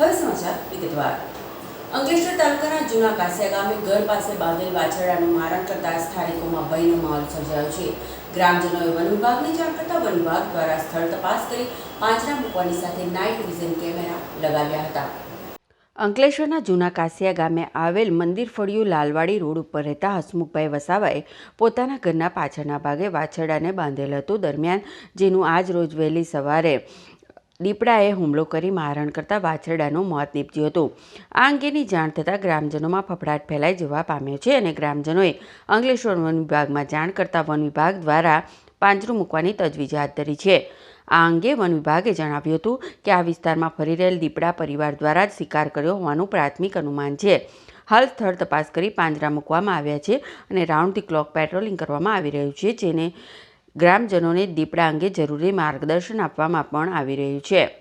હવે સમાચાર વિગતવાર. અંકલેશ્વર તાલુકાના જૂના કાસિયા ગામે ઘર પાસે બાંધેલ વાછરડાનું મારણ કરતા સ્થાનિકોમાં ભયનો માહોલ સર્જાયો છે. ગ્રામજનોએ વન વિભાગને જાણ કરતા વન વિભાગ દ્વારા સ્થળ તપાસ કરી પાંજરા મૂકવાની સાથે નાઇટ વિઝન કેમેરા લગાવ્યા હતા. અંકલેશ્વરના જૂના કાસિયા ગામે આવેલ મંદિર ફળિયું લાલવાડી રોડ ઉપર રહેતા હસમુખભાઈ વસાવાએ પોતાના ઘરના પાછળના ભાગે વાછરડાને બાંધેલ હતું. દરમિયાન, જેનું આજ રોજ વહેલી સવારે દીપડાએ હુમલો કરી મારણ કરતાં વાછરડાનું મોત નીપજ્યું હતું. આ અંગેની જાણ થતાં ગ્રામજનોમાં ફફડાટ ફેલાઈ જવા પામ્યો છે અને ગ્રામજનોએ અંગલેશ્વર વન વિભાગમાં જાણ કરતા વન વિભાગ દ્વારા પાંજરું મૂકવાની તજવીજ હાથ ધરી છે. આ અંગે વન વિભાગે જણાવ્યું હતું કે આ વિસ્તારમાં ફરી રહેલ દીપડા પરિવાર દ્વારા જ શિકાર કર્યો હોવાનું પ્રાથમિક અનુમાન છે. હાલ સ્થળ તપાસ કરી પાંજરા મૂકવામાં આવ્યા છે અને રાઉન્ડ ધી ક્લોક પેટ્રોલિંગ કરવામાં આવી રહ્યું છે, જેને ગ્રામજનોને દીપડા અંગે જરૂરી માર્ગદર્શન આપવામાં પણ આવી રહ્યું છે.